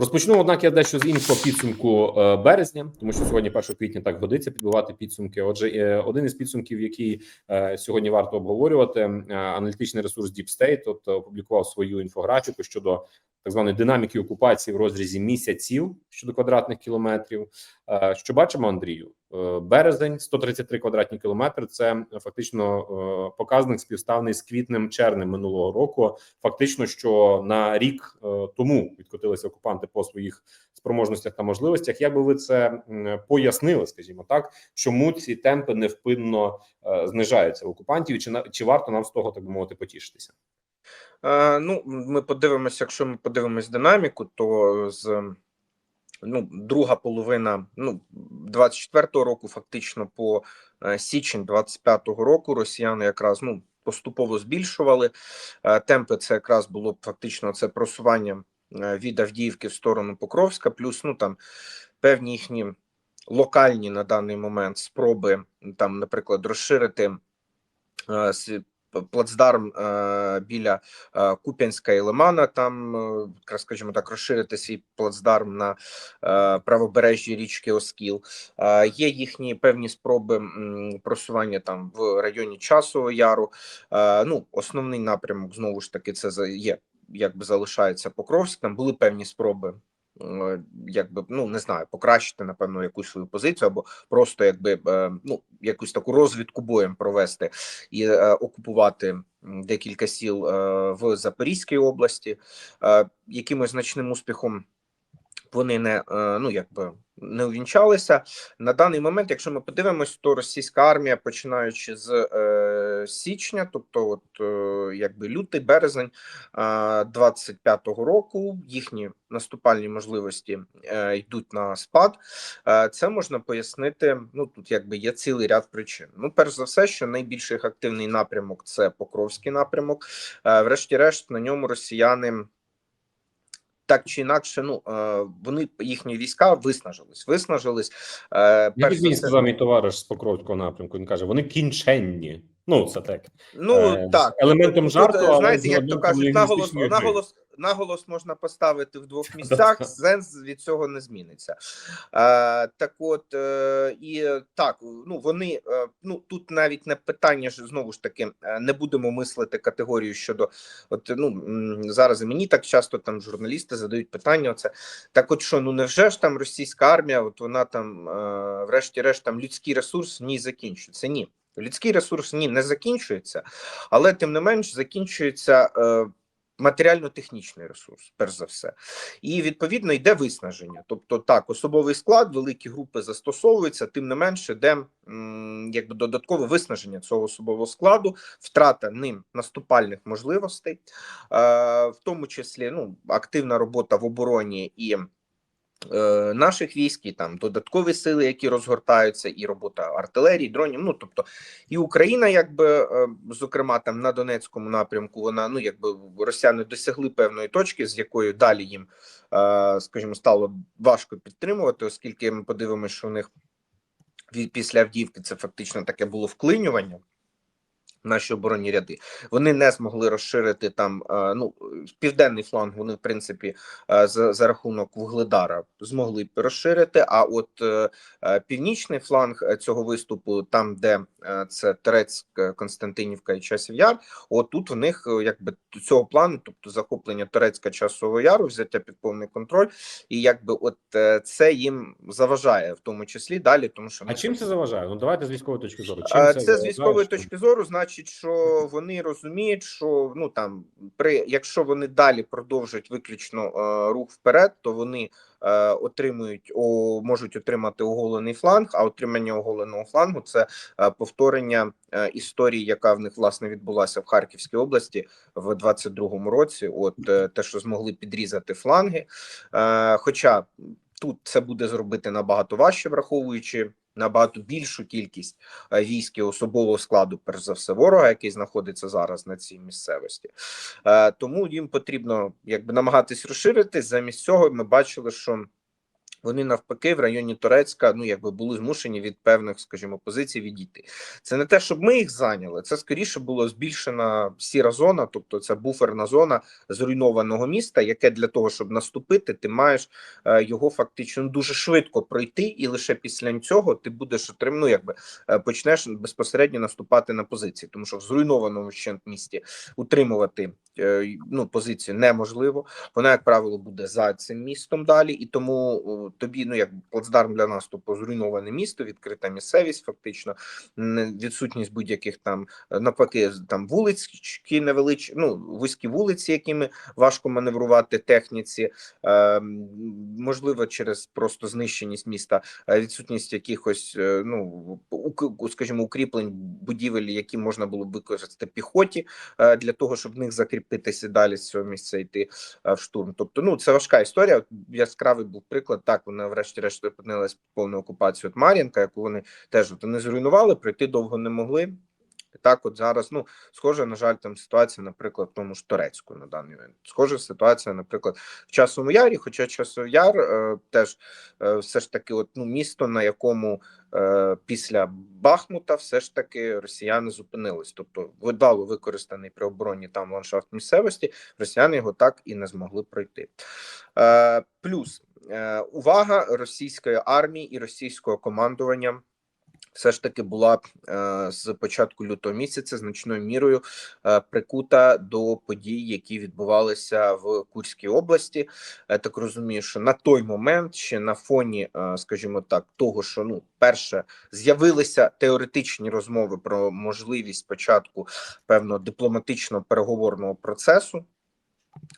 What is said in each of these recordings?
Розпочну, однак, я дещо з іншого підсумку е, березня, тому що сьогодні, 1 квітня, так годиться підбивати підсумки. Отже, е, один із підсумків, який е, сьогодні варто обговорювати, аналітичний ресурс Deep State от, опублікував свою інфографіку щодо так званої динаміки окупації в розрізі місяців щодо квадратних кілометрів. Е, Що бачимо, Андрію? Е, Березень 133 квадратні кілометри. Це фактично е, показник співставний з квітнем червнем минулого року. Фактично, що на рік тому відкотилися окупанти по своїх спроможностях та можливостях. Як би ви це пояснили, скажімо так, чому ці темпи невпинно знижаються в окупантів? Чи чи варто нам з того так би мовити потішитися? Е, ну, ми подивимося, якщо ми подивимось динаміку, то з ну, друга половина ну, 24-го року, фактично по е, січень 25-го року, росіяни якраз ну поступово збільшували е, темпи. Це якраз було фактично це просування від Авдіївки в сторону Покровська, плюс ну там певні їхні локальні на даний момент спроби там, наприклад, розширити. Плацдарм е, біля е, Куп'янська і Лимана, там, е, скажімо так, розширити свій плацдарм на е, правобережжі річки Оскіл. Є їхні певні спроби просування там в районі Часового Яру. Ну, основний напрямок знову ж таки це є, якби залишається Покровськ. Там були певні спроби. Е, Якби ну не знаю, покращити напевно якусь свою позицію, або просто якби е, ну якусь таку розвідку боєм провести і е, окупувати декілька сіл в Запорізькій області. Е, якимось значним успіхом вони не е, ну якби не увінчалися на даний момент. Якщо ми подивимось, то російська армія, починаючи з е, січня, тобто, от е, якби лютий, березень е, 25-го року, їхні наступальні можливості е, йдуть на спад. Е, це можна пояснити. Ну тут якби є цілий ряд причин. Ну, перш за все, що найбільш їх активний напрямок це Покровський напрямок. Е, врешті-решт на ньому росіяни. Так чи інакше, ну е, вони їхні війська виснажились, виснажились. Я Як перш за все- сказав мій товариш з Покровського напрямку, він каже: вони кінченні. Ну, це так. Ну Е, так елементом жарту, але знаєте, як то кажуть, наголос наголос наголос можна поставити в двох місцях. Сенс від цього не зміниться. Е, так, от е, і е, так, ну вони е, ну тут навіть не питання ж знову ж таки е, не будемо мислити категорію щодо от ну зараз і мені так часто там журналісти задають питання. Оце так, от що ну невже ж там російська армія? От вона там, е, врешті-решт, там людський ресурс в ній закінчується? Ні. Людський ресурс ні не закінчується, але тим не менш закінчується е, матеріально-технічний ресурс, перш за все, і відповідно йде виснаження. Тобто, так, особовий склад, великі групи застосовуються, тим не менше, йде м, якби додаткове виснаження цього особового складу, втрата ним наступальних можливостей, е, в тому числі ну, активна робота в обороні і. Е, Наших військ і там додаткові сили, які розгортаються, і робота артилерії, дронів. Ну тобто, і Україна, якби е, зокрема там на Донецькому напрямку, вона ну якби росіяни досягли певної точки, з якою далі їм, е, скажімо, стало важко підтримувати, оскільки ми подивимося, що у них після Авдіївки це фактично таке було вклинювання. Наші оборонні ряди вони не змогли розширити там. е, Ну південний фланг. Вони в принципі е, за, за рахунок Вугледара змогли розширити. А от е, північний фланг цього виступу, там де це Терецьк, Константинівка і Часів Яр, от тут в них якби цього плану, тобто захоплення Турецька часового яру, взяття під повний контроль, і якби от це їм заважає, в тому числі далі, тому що А чим це заважає? Ну давайте з військової точки зору. Чим це, Це з військової точки зору, значить, що вони розуміють, що ну там при якщо вони далі продовжать виключно е, рух вперед, то вони е, отримують о, можуть отримати оголений фланг. А отримання оголеного флангу це е, повторення е, історії, яка в них власне відбулася в Харківській області в 22-му році. От е, те, що змогли підрізати фланги, е, хоча тут це буде зробити набагато важче, враховуючи набагато більшу кількість е, військ і особового складу, перш за все, ворога, який знаходиться зараз на цій місцевості. Е, Тому їм потрібно якби намагатись розширитись. Замість цього ми бачили, що Вони навпаки в районі Турецька, ну якби були змушені від певних, скажімо, позицій відійти. Це не те, щоб ми їх зайняли. Це скоріше було збільшена сіра зона, тобто це буферна зона зруйнованого міста, яке для того, щоб наступити, ти маєш е, його фактично дуже швидко пройти, і лише після цього ти будеш отрим, ну, якби е, почнеш безпосередньо наступати на позиції, тому що в зруйнованому вщент місті утримувати е, ну позицію неможливо. Вона, як правило, буде за цим містом далі, і тому тобі, ну як плацдарм для наступу, зруйноване місто, відкрита місцевість, фактично відсутність будь-яких там е, навпаки, там вулички невеличкі, ну вузькі вулиці, якими важко маневрувати техніці, е, можливо, через просто знищеність міста, е, відсутність якихось, е, ну скажімо, укріплень будівель, які можна було б використати піхоті для того, щоб в них закріпитися далі з цього місця йти в штурм. Тобто, ну це важка історія. Яскравий був приклад. Так вони врешті-решт опинились під повною окупацією от Мар'їнка, яку вони теж вони зруйнували, пройти довго не могли. І так, от зараз, ну схожа, на жаль, там ситуація, наприклад, в тому ж Турецьку на даний момент. Схожа ситуація, наприклад, в часовому ярі, хоча часовий яр е, теж е, все ж таки, от ну місто, на якому е, після Бахмута все ж таки росіяни зупинились. Тобто видало використаний при обороні там ландшафт місцевості, росіяни його так і не змогли пройти. Е, плюс увага російської армії і російського командування. Все ж таки була е, з початку лютого місяця значною мірою е, прикута до подій, які відбувалися в Курській області. Я так розумію, що на той момент ще на фоні, е, скажімо так, того, що ну, перше з'явилися теоретичні розмови про можливість початку певного дипломатичного переговорного процесу.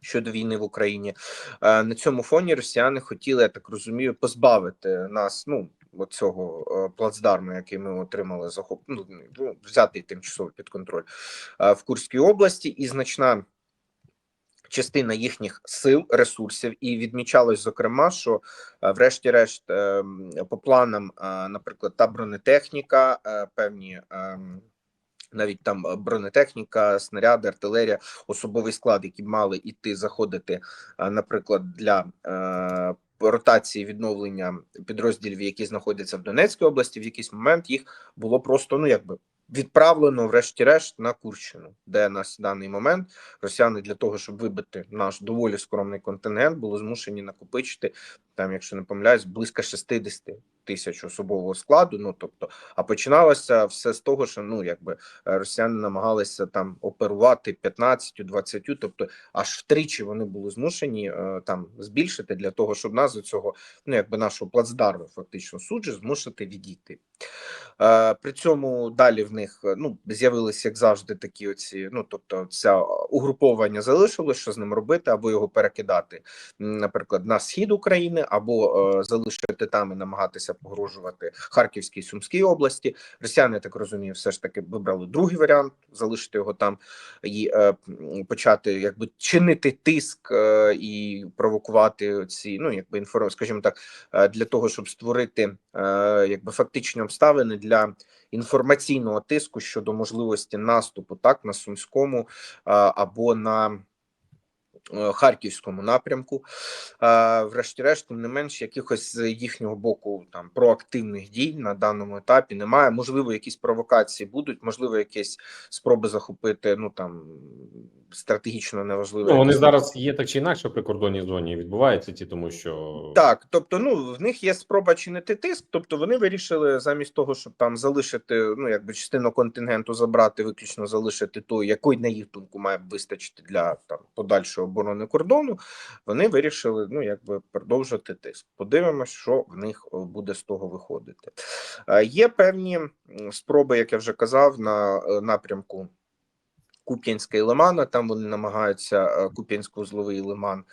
Щодо війни в Україні Е, на цьому фоні росіяни хотіли, я так розумію, позбавити нас, ну цього плацдарму, який ми отримали захоп, ну, ну, взяти тимчасово під контроль е, в Курській області, і значна частина їхніх сил, ресурсів, і відмічалось зокрема, що е, врешті-решт, е, по планам, е, наприклад, та бронетехніка, е, певні. Навіть там е, бронетехніка, снаряди, артилерія, особовий склад, які мали іти заходити, е, наприклад, для е, ротації відновлення підрозділів, які знаходяться в Донецькій області, в якийсь момент їх було просто ну якби відправлено, врешті-решт, на Курщину, де на даний момент росіяни для того, щоб вибити наш доволі скромний контингент, були змушені накопичити там, якщо не помиляюсь, близько 60 тисяч особового складу. Ну тобто, а починалося все з того, що ну якби е, росіяни намагалися там оперувати 15-20, тобто аж втричі вони були змушені е, там збільшити для того, щоб нас до цього, ну якби нашого плацдарму, фактично суджу змусити відійти. Е, При цьому далі в них е, ну з'явилися як завжди такі оці. Ну тобто, ця угруповання залишилось, що з ним робити, або його перекидати, наприклад, на схід України, або е, залишити там і намагатися погрожувати Харківській Сумській області. Росіяни, так розумію, все ж таки вибрали другий варіант, залишити його там і е, почати якби чинити тиск е, і провокувати ці, ну якби інформ, скажімо так, е, для того, щоб створити е, якби фактичні обставини для інформаційного тиску щодо можливості наступу так на сумському або на Харківському напрямку. Е, Врешті-решт, тим не менш, якихось з їхнього боку там проактивних дій на даному етапі немає. Можливо, якісь провокації будуть, можливо, якісь спроби захопити ну там стратегічно неважливе. Ну, вони зараз є так чи інакше при кордонній зоні відбуваються ті, тому що Так, тобто, ну в них є спроба чинити тиск. Тобто вони вирішили замість того, щоб там залишити ну якби частину контингенту забрати, виключно залишити той, який на їх думку має вистачити для там подальшої оборони кордону. Вони вирішили ну якби продовжити тиск. Подивимось, що в них буде з того виходити. Е, Є певні спроби, як я вже казав, на е, напрямку. Куп'янська і Лимана, там вони намагаються Куп'янську Куп'янсько-узловий лиман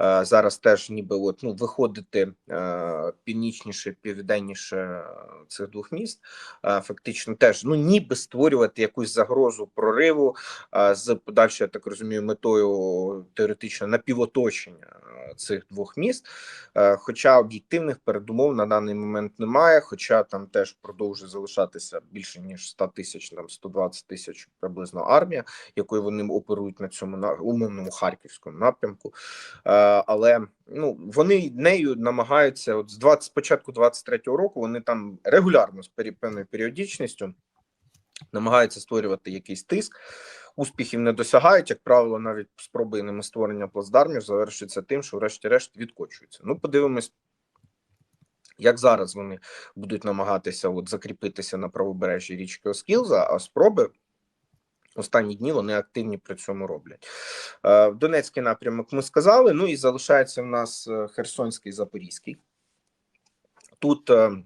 е, зараз теж ніби от, ну, виходити е, північніше, південніше е, цих двох міст, е, фактично теж ну, ніби створювати якусь загрозу прориву е, з подальшою, я так розумію, метою теоретично напівоточення е, цих двох міст. Е, Хоча об'єктивних передумов на даний момент немає, хоча там теж продовжує залишатися більше ніж 100 тисяч, там 120 тисяч приблизно армія. якою вони оперують на цьому умовному харківському напрямку. Е, але ну вони нею намагаються от з 20, з початку 23-го року. Вони там регулярно з певною періодичністю намагаються створювати якийсь тиск. Успіхів не досягають, як правило, навіть спроби ними створення плацдармів завершуються тим, що, врешті-решт, відкочуються. Ну, подивимось, як зараз вони будуть намагатися от закріпитися на правобережжі річки Оскілза, а спроби останні дні вони активні при цьому роблять. Е, Донецький напрямок ми сказали. Ну і залишається в нас е, Херсонський Запорізький. Тут е,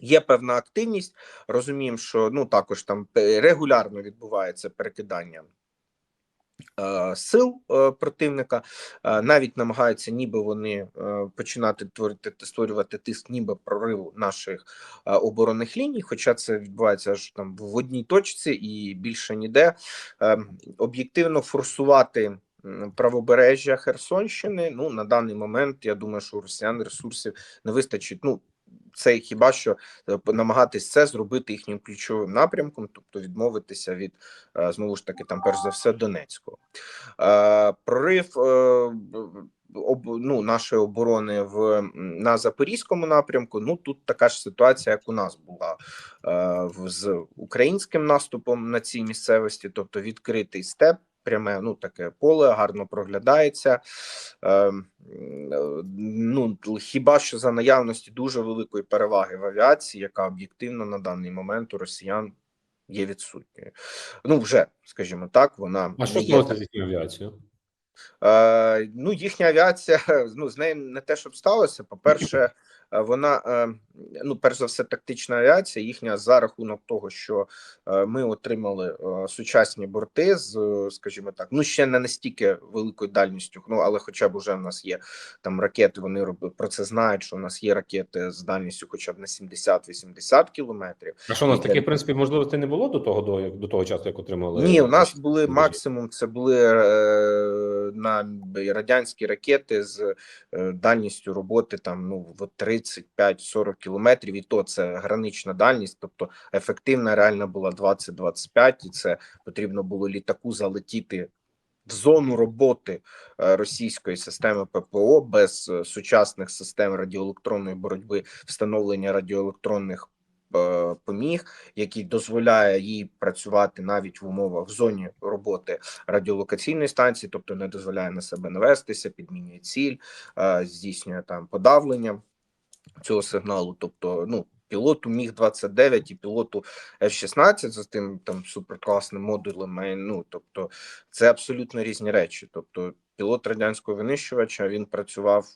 є певна активність. Розуміємо, що ну також там регулярно відбувається перекидання. е, Сил е, противника Е, навіть намагаються, ніби вони починати творити створювати тиск, ніби прориву наших оборонних ліній. Хоча це відбувається аж там в одній точці і більше ніде. Об'єктивно форсувати правобережжя Херсонщини. Ну на даний момент я думаю, що у росіян ресурсів не вистачить. Ну це хіба що е, намагатись це зробити їхнім ключовим напрямком, тобто відмовитися від е, знову ж таки там, перш за все, Донецького. Е, Прорив об, ну, нашої оборони в на запорізькому напрямку. Ну тут така ж ситуація, як у нас була з українським наступом на цій місцевості, тобто відкритий степ. Пряме, ну таке поле гарно проглядається. Е, ну хіба що за наявності дуже великої переваги в авіації, яка об'єктивно на даний момент у росіян є відсутньою. Ну вже скажімо так, вона А що є їхньою авіацією? Е, ну, їхня авіація, ну, з нею не те, щоб сталося. По-перше, вона, е, ну, перш за все, тактична авіація, їхня за рахунок того, що е, ми отримали е, сучасні борти з, е, скажімо так, ну, ще не настільки великою дальністю, ну, але хоча б уже в нас є там ракети, вони роб- про це знають, що в нас є ракети з дальністю хоча б на 70-80 кілометрів. А що у нас Яке- таких в принципі можливостей не було до того, до, як- до того часу, як отримали? Ні, у нас були максимум. Це були е, на радянські ракети з е, дальністю роботи там ну в 35-40 кілометрів, і то це гранична дальність, тобто ефективна реальна була 20-25, і це потрібно було літаку залетіти. В зону роботи е, російської системи ППО без е, сучасних систем радіоелектронної боротьби, встановлення радіоелектронних е, поміг, який дозволяє їй працювати навіть в умовах в зоні роботи радіолокаційної станції, тобто не дозволяє на себе навестися, підмінює ціль, здійснює там подавлення цього сигналу. Тобто, ну пілоту міг 29 і пілоту F-16 за тим там суперкласним модулем. е, Ну тобто, це абсолютно різні речі. Тобто, пілот радянського винищувача він працював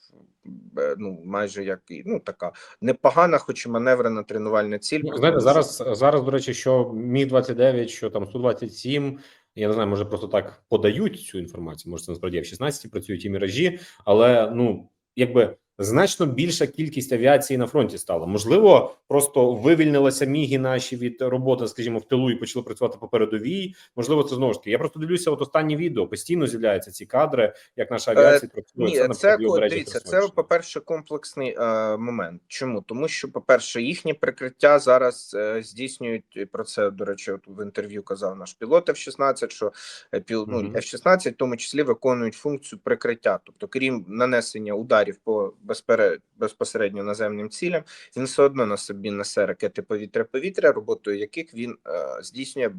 е, ну майже як ну така непогана, хоч і маневрена тренувальна ціль. Ну, знаєте, зараз зараз, до речі, що міг 29 що там 127 я не знаю, може просто так подають цю інформацію. Може, це насправді в 16 працюють ті міражі, але ну якби значно більша кількість авіації на фронті стала. Можливо, просто вивільнилися міги наші від роботи, скажімо, в тилу і почали працювати по передовій. Можливо, це знову ж таки. Я просто дивлюся, от останні відео постійно з'являються ці кадри, як наша авіація працює. Ні, це дивіться, це по перше комплексний е, момент. Чому тому, що по перше, їхнє прикриття зараз е, здійснюють про це. До речі, от в інтерв'ю казав наш пілот F-16, що е, піл, ну, F-16 в тому числі виконують функцію прикриття, тобто, крім нанесення ударів по безпере, безпосередньо наземним цілям, він все одно на собі несе ракети повітря-повітря, роботою яких він е, здійснює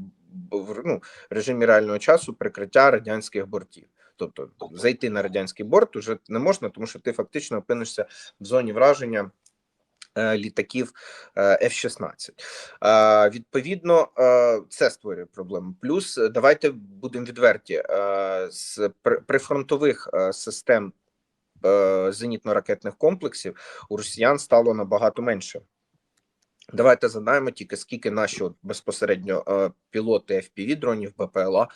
в ну, режимі реального часу прикриття радянських бортів. Тобто зайти на радянський борт уже не можна, тому що ти фактично опинишся в зоні враження е, літаків е, F-16. Е, Відповідно, це створює проблему. Плюс давайте будемо відверті з при- прифронтових систем зенітно-ракетних комплексів у росіян стало набагато менше. Давайте задаємо тільки скільки наші безпосередньо е, пілоти FPV дронів БПЛА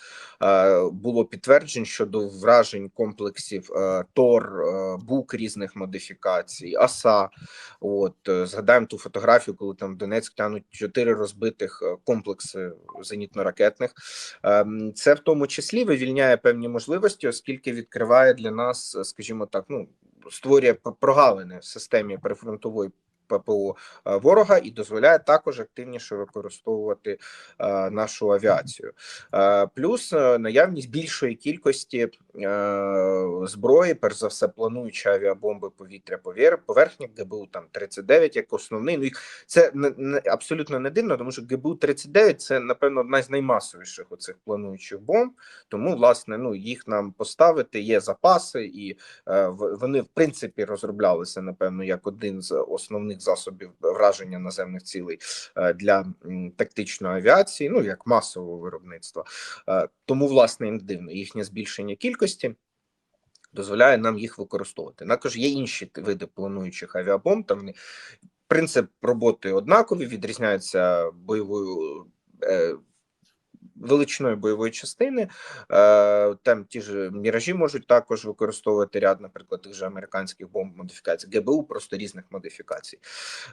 е, було підтверджень щодо вражень комплексів е, ТОР, БУК різних модифікацій, АСА. От згадаємо ту фотографію, коли там в Донецьк тянуть чотири розбитих комплекси зенітно-ракетних. Ем, Це в тому числі вивільняє певні можливості, оскільки відкриває для нас, скажімо так, ну створює прогалини в системі прифронтової ППО е, ворога і дозволяє також активніше використовувати е, нашу авіацію. Е, Плюс наявність більшої кількості зброї, перш за все, плануючи авіабомби повітря поверхні ГБУ там 39 як основний. Ну їх це не, абсолютно не дивно, тому що ГБУ 39 це напевно одна з наймасовіших оцих плануючих бомб. Тому власне ну їх нам поставити є запаси, і вони в принципі розроблялися напевно як один з основних засобів враження наземних цілей е, для тактичної авіації, ну як масового виробництва. Е, Тому власне їм дивно їхнє збільшення кількості. Дозволяє нам їх використовувати. Також є інші види плануючих авіабомб. Там принцип роботи однаковий, відрізняється бойовою е, величиною бойової частини. Е, там ті ж міражі можуть також використовувати ряд, наприклад, тих же американських бомб модифікацій, ГБУ, просто різних модифікацій.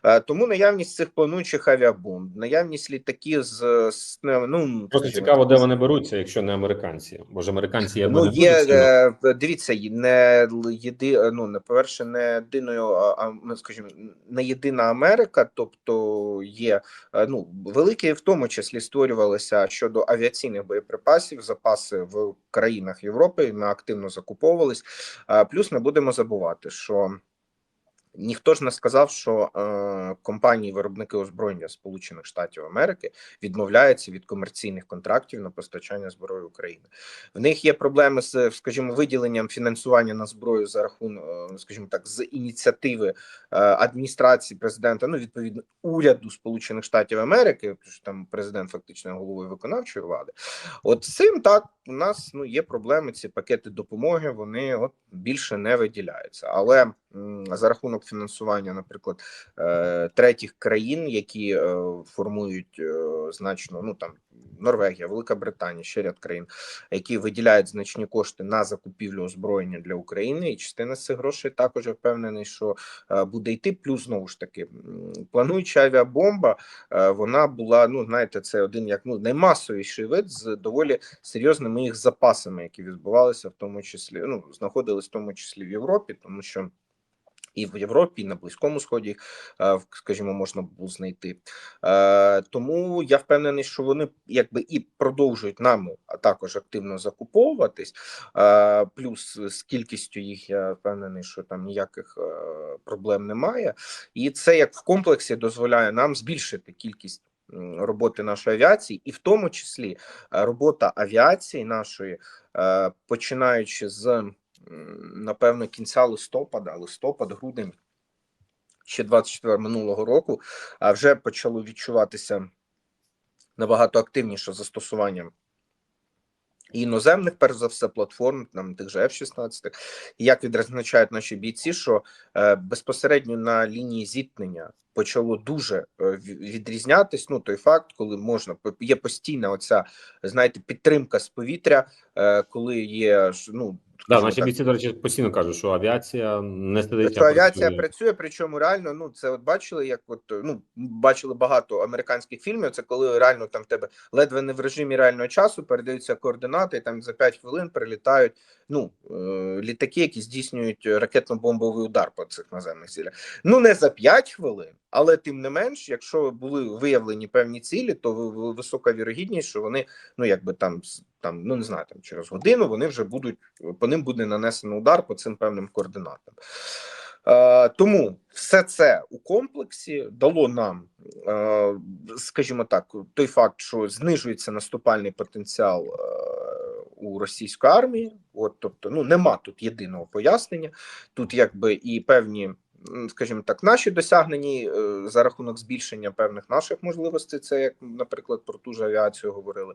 Е, тому наявність цих плануючих авіабомб, наявність літаків з, з ну Просто цікаво, де вони беруться, якщо не американці. Бо ж американці є Ну, не є е, дивіться, не єди, ну не по-перше, не єдиною, а а, скажімо, не єдина Америка, тобто є е, ну великі, в тому числі створювалися щодо авіаційних боєприпасів, запаси в країнах Європи ми активно закуповувались. Плюс не будемо забувати, що. Ніхто ж не сказав, що е, компанії виробники озброєння Сполучених Штатів Америки відмовляються від комерційних контрактів на постачання зброї України. В них є проблеми з, скажімо, виділенням фінансування на зброю за рахунок, е, скажімо так, з ініціативи е, адміністрації президента, ну відповідно уряду Сполучених Штатів Америки, що там президент фактично головою виконавчої влади. От цим так у нас ну є проблеми. Ці пакети допомоги вони от більше не виділяються, але за рахунок фінансування, наприклад, е, третіх країн, які е, формують е, значно, ну там Норвегія, Велика Британія, ще ряд країн, які виділяють значні кошти на закупівлю озброєння для України, і частина з цих грошей також я впевнений, що буде йти. Плюс знову ж таки, плануюча авіабомба, вона була. Ну знаєте, це один як ну наймасовіший вид з доволі серйозними їх запасами, які відбувалися, в тому числі ну знаходились в тому числі в Європі, тому що. І в Європі, і на Близькому Сході, е, скажімо, можна було знайти. Е, Тому я впевнений, що вони якби і продовжують нами, а також активно закуповуватись. Е, Плюс з кількістю їх я впевнений, що там ніяких проблем немає. І це як в комплексі дозволяє нам збільшити кількість роботи нашої авіації, і в тому числі робота авіації нашої, починаючи з напевно кінця листопада, листопад, грудень ще 24 минулого року, а вже почало відчуватися набагато активніше застосування іноземних, перш за все, платформ, там тих же F-16, і як відзначають наші бійці, що е, безпосередньо на лінії зіткнення почало дуже е, відрізнятись. Ну той факт, коли можна є постійна оця знаєте підтримка з повітря, е, коли є ну Да, наші бійці, до речі, постійно кажуть, що авіація не сидить. що авіація працює. працює, причому реально, ну це от бачили, як от ну бачили багато американських фільмів. Це коли реально там в тебе ледве не в режимі реального часу передаються координати, і там за 5 хвилин прилітають ну е, літаки, які здійснюють ракетно-бомбовий удар по цих наземних цілях. Ну не за 5 хвилин, але тим не менш, якщо були виявлені певні цілі, то ви- ви- висока вірогідність, що вони ну якби там там ну не знаю, там через годину вони вже будуть по ним буде нанесено удар по цим певним координатам. Е, тому все це у комплексі дало нам, е, скажімо так, той факт, що знижується наступальний потенціал е, у російської армії. От, тобто, ну нема тут єдиного пояснення. Тут якби і певні, скажімо так, наші досягнення е, за рахунок збільшення певних наших можливостей. Це як, наприклад, про ту ж авіацію говорили.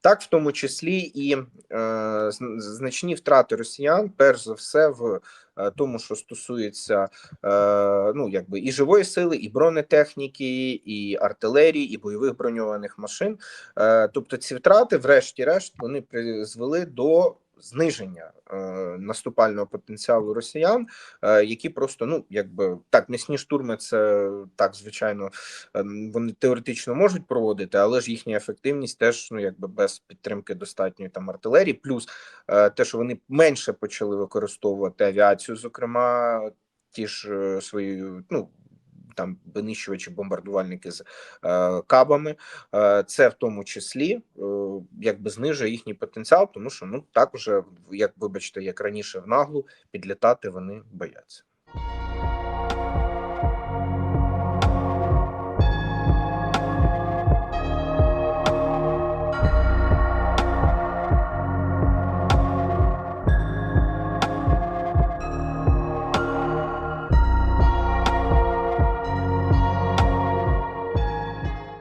Так, в тому числі і е, значні втрати росіян, перш за все, в е, тому, що стосується е, ну якби і живої сили, і бронетехніки, і артилерії, і бойових броньованих машин. Е, тобто, ці втрати, врешті-решт, вони призвели до зниження е, наступального потенціалу росіян, е, які просто ну якби так несні штурми, це так звичайно ем, вони теоретично можуть проводити, але ж їхня ефективність теж ну якби без підтримки достатньої там артилерії, плюс е, те, що вони менше почали використовувати авіацію, зокрема ті ж е, свої ну. Там винищувачі, бомбардувальники з е, кабами. Е, це в тому числі е, якби знижує їхній потенціал, тому що ну так уже як вибачте, як раніше в наглу підлітати вони бояться.